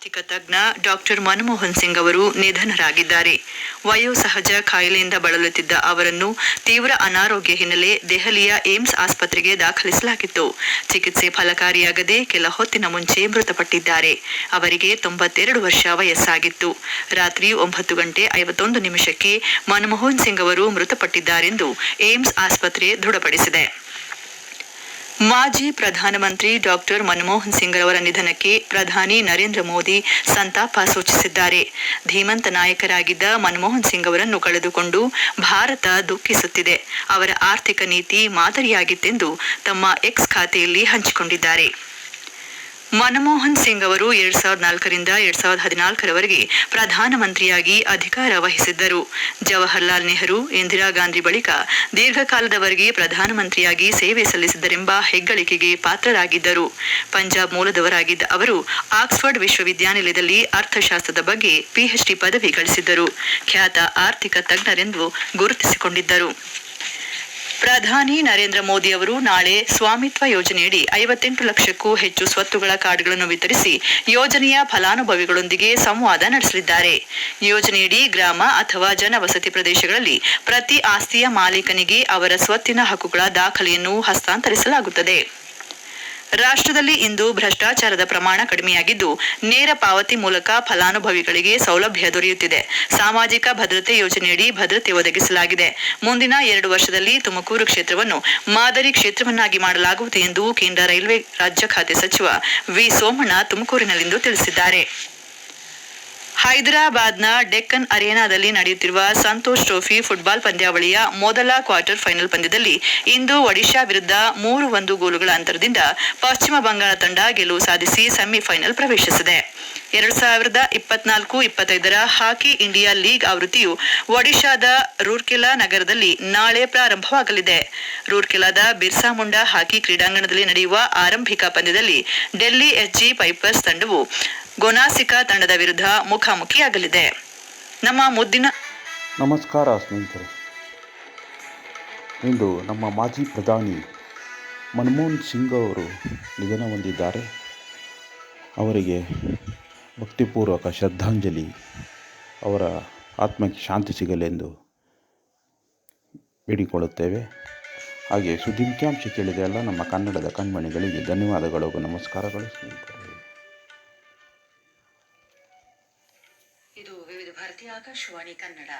ಆರ್ಥಿಕ ತಜ್ಞ ಡಾಕ್ಟರ್ ಮನಮೋಹನ್ ಸಿಂಗ್ ಅವರು ನಿಧನರಾಗಿದ್ದಾರೆ. ವಯೋಸಹಜ ಕಾಯಿಲೆಯಿಂದ ಬಳಲುತ್ತಿದ್ದ ಅವರನ್ನು ತೀವ್ರ ಅನಾರೋಗ್ಯ ಹಿನ್ನೆಲೆ ದೆಹಲಿಯ ಏಮ್ಸ್ ಆಸ್ಪತ್ರೆಗೆ ದಾಖಲಿಸಲಾಗಿತ್ತು. ಚಿಕಿತ್ಸೆ ಫಲಕಾರಿಯಾಗದೆ ಕೆಲ ಹೊತ್ತಿನ ಮುಂಚೆ ಮೃತಪಟ್ಟಿದ್ದಾರೆ. ಅವರಿಗೆ ತೊಂಬತ್ತೆರಡು ವರ್ಷ ವಯಸ್ಸಾಗಿತ್ತು. ರಾತ್ರಿ ಒಂಬತ್ತು ಗಂಟೆ ಐವತ್ತೊಂದು ನಿಮಿಷಕ್ಕೆ ಮನಮೋಹನ್ ಸಿಂಗ್ ಅವರು ಮೃತಪಟ್ಟಿದ್ದಾರೆಂದು ಏಮ್ಸ್ ಆಸ್ಪತ್ರೆ ದೃಢಪಡಿಸಿದೆ. ಮಾಜಿ ಪ್ರಧಾನಮಂತ್ರಿ ಡಾಕ್ಟರ್ ಮನಮೋಹನ್ ಸಿಂಗ್ ಅವರ ನಿಧನಕ್ಕೆ ಪ್ರಧಾನಿ ನರೇಂದ್ರ ಮೋದಿ ಸಂತಾಪ ಸೂಚಿಸಿದ್ದಾರೆ. ಧೀಮಂತ ನಾಯಕರಾಗಿದ್ದ ಮನಮೋಹನ್ ಸಿಂಗ್ ಅವರನ್ನು ಕಳೆದುಕೊಂಡು ಭಾರತ ದುಃಖಿಸುತ್ತಿದೆ. ಅವರ ಆರ್ಥಿಕ ನೀತಿ ಮಾದರಿಯಾಗಿತ್ತೆಂದು ತಮ್ಮ ಎಕ್ಸ್ ಖಾತೆಯಲ್ಲಿ ಹಂಚಿಕೊಂಡಿದ್ದಾರೆ. ಮನಮೋಹನ್ ಸಿಂಗ್ ಅವರು ಎರಡ್ ಸಾವಿರದ ನಾಲ್ಕರಿಂದ ಎರಡ್ ಸಾವಿರದ ಹದಿನಾಲ್ಕರವರೆಗೆ ಪ್ರಧಾನಮಂತ್ರಿಯಾಗಿ ಅಧಿಕಾರ ವಹಿಸಿದ್ದರು. ಜವಾಹರ್ಲಾಲ್ ನೆಹರು, ಇಂದಿರಾ ಗಾಂಧಿ ಬಳಿಕ ದೀರ್ಘಕಾಲದವರೆಗೆ ಪ್ರಧಾನಮಂತ್ರಿಯಾಗಿ ಸೇವೆ ಸಲ್ಲಿಸಿದ್ದರೆಂಬ ಹೆಗ್ಗಳಿಕೆಗೆ ಪಾತ್ರರಾಗಿದ್ದರು. ಪಂಜಾಬ್ ಮೂಲದವರಾಗಿದ್ದ ಅವರು ಆಕ್ಸ್ಫರ್ಡ್ ವಿಶ್ವವಿದ್ಯಾನಿಲಯದಲ್ಲಿ ಅರ್ಥಶಾಸ್ತ್ರದ ಬಗ್ಗೆ ಪಿಎಚ್ಡಿ ಪದವಿ ಗಳಿಸಿದ್ದರು. ಖ್ಯಾತ ಆರ್ಥಿಕ ತಜ್ಞರೆಂದು ಗುರುತಿಸಿಕೊಂಡಿದ್ದರು. ಪ್ರಧಾನಿ ನರೇಂದ್ರ ಮೋದಿ ಅವರು ನಾಳೆ ಸ್ವಾಮಿತ್ವ ಯೋಜನೆಯಡಿ ಐವತ್ತೆಂಟು ಲಕ್ಷಕ್ಕೂ ಹೆಚ್ಚು ಸ್ವತ್ತುಗಳ ಕಾರ್ಡ್ಗಳನ್ನು ವಿತರಿಸಿ ಯೋಜನೆಯ ಫಲಾನುಭವಿಗಳೊಂದಿಗೆ ಸಂವಾದ ನಡೆಸಲಿದ್ದಾರೆ. ಯೋಜನೆಯಡಿ ಗ್ರಾಮ ಅಥವಾ ಜನವಸತಿ ಪ್ರದೇಶಗಳಲ್ಲಿ ಪ್ರತಿ ಆಸ್ತಿಯ ಮಾಲೀಕನಿಗೆ ಅವರ ಸ್ವತ್ತಿನ ಹಕ್ಕುಗಳ ದಾಖಲೆಯನ್ನು ಹಸ್ತಾಂತರಿಸಲಾಗುತ್ತದೆ. ರಾಷ್ಟ್ರದಲ್ಲಿ ಇಂದು ಭ್ರಷ್ಟಾಚಾರದ ಪ್ರಮಾಣ ಕಡಿಮೆಯಾಗಿದ್ದು, ನೇರ ಪಾವತಿ ಮೂಲಕ ಫಲಾನುಭವಿಗಳಿಗೆ ಸೌಲಭ್ಯ ದೊರೆಯುತ್ತಿದೆ. ಸಾಮಾಜಿಕ ಭದ್ರತೆ ಯೋಜನೆಯಡಿ ಭದ್ರತೆ ಒದಗಿಸಲಾಗಿದೆ. ಮುಂದಿನ ಎರಡು ವರ್ಷದಲ್ಲಿ ತುಮಕೂರು ಕ್ಷೇತ್ರವನ್ನು ಮಾದರಿ ಕ್ಷೇತ್ರವನ್ನಾಗಿ ಮಾಡಲಾಗುವುದು ಎಂದು ಕೇಂದ್ರ ರೈಲ್ವೆ ರಾಜ್ಯ ಖಾತೆ ಸಚಿವ ವಿ ಸೋಮಣ್ಣ ತುಮಕೂರಿನಲ್ಲಿಂದು ತಿಳಿಸಿದ್ದಾರೆ. ಹೈದರಾಬಾದ್ನ ಡೆಕ್ಕನ್ ಅರೇನಾದಲ್ಲಿ ನಡೆಯುತ್ತಿರುವ ಸಂತೋಷ್ ಟ್ರೋಫಿ ಫುಟ್ಬಾಲ್ ಪಂದ್ಯಾವಳಿಯ ಮೊದಲ ಕ್ವಾರ್ಟರ್ ಫೈನಲ್ ಪಂದ್ಯದಲ್ಲಿ ಇಂದು ಒಡಿಶಾ ವಿರುದ್ಧ ಮೂರು ಒಂದು ಗೋಲುಗಳ ಅಂತರದಿಂದ ಪಶ್ಚಿಮ ಬಂಗಾಳ ತಂಡ ಗೆಲುವು ಸಾಧಿಸಿ ಸೆಮಿಫೈನಲ್ ಪ್ರವೇಶಿಸಿದೆ. ಎರಡ್ ಸಾವಿರದ ಇಪ್ಪತ್ನಾಲ್ಕು ಇಪ್ಪತ್ತೈದರ ಹಾಕಿ ಇಂಡಿಯಾ ಲೀಗ್ ಆವೃತ್ತಿಯು ಒಡಿಶಾದ ರೂರ್ಕೆಲಾ ನಗರದಲ್ಲಿ ನಾಳೆ ಪ್ರಾರಂಭವಾಗಲಿದೆ. ರೂರ್ಕೆಲಾದ ಬಿರ್ಸಾ ಮುಂಡಾ ಹಾಕಿ ಕ್ರೀಡಾಂಗಣದಲ್ಲಿ ನಡೆಯುವ ಆರಂಭಿಕ ಪಂದ್ಯದಲ್ಲಿ ಡೆಲ್ಲಿ ಎಸ್ಜಿ ಪೈಪರ್ಸ್ ತಂಡವು ಗೊನಾಸಿಕಾ ತಂಡದ ವಿರುದ್ಧ ಮುಖಾಮುಖಿಯಾಗಲಿದೆ. ನಮ್ಮ ಮುದ್ದಿನ ನಮಸ್ಕಾರ ಸ್ನೇಹಿತರೆ. ಇಂದು ನಮ್ಮ ಮಾಜಿ ಪ್ರಧಾನಿ ಮನಮೋಹನ್ ಸಿಂಗ್ ಅವರು ನಿಧನ ಹೊಂದಿದ್ದಾರೆ. ಅವರಿಗೆ ಭಕ್ತಿಪೂರ್ವಕ ಶ್ರದ್ಧಾಂಜಲಿ, ಅವರ ಆತ್ಮಕ್ಕೆ ಶಾಂತಿ ಸಿಗಲೆಂದು ಬೇಡಿಕೊಳ್ಳುತ್ತೇವೆ. ಹಾಗೆ ಸುದ್ದಿ ಮುಖ್ಯಾಂಶ ಕೇಳಿದೆ ಅಲ್ಲ ನಮ್ಮ ಕನ್ನಡದ ಕಣ್ಮಣಿಗಳಿಗೆ ಧನ್ಯವಾದಗಳು ನಮಸ್ಕಾರಗಳು ಇದು ವಿವಿಧ ಭಾರತೀಯ ಆಕಾಶವಾಣಿ ಕನ್ನಡ.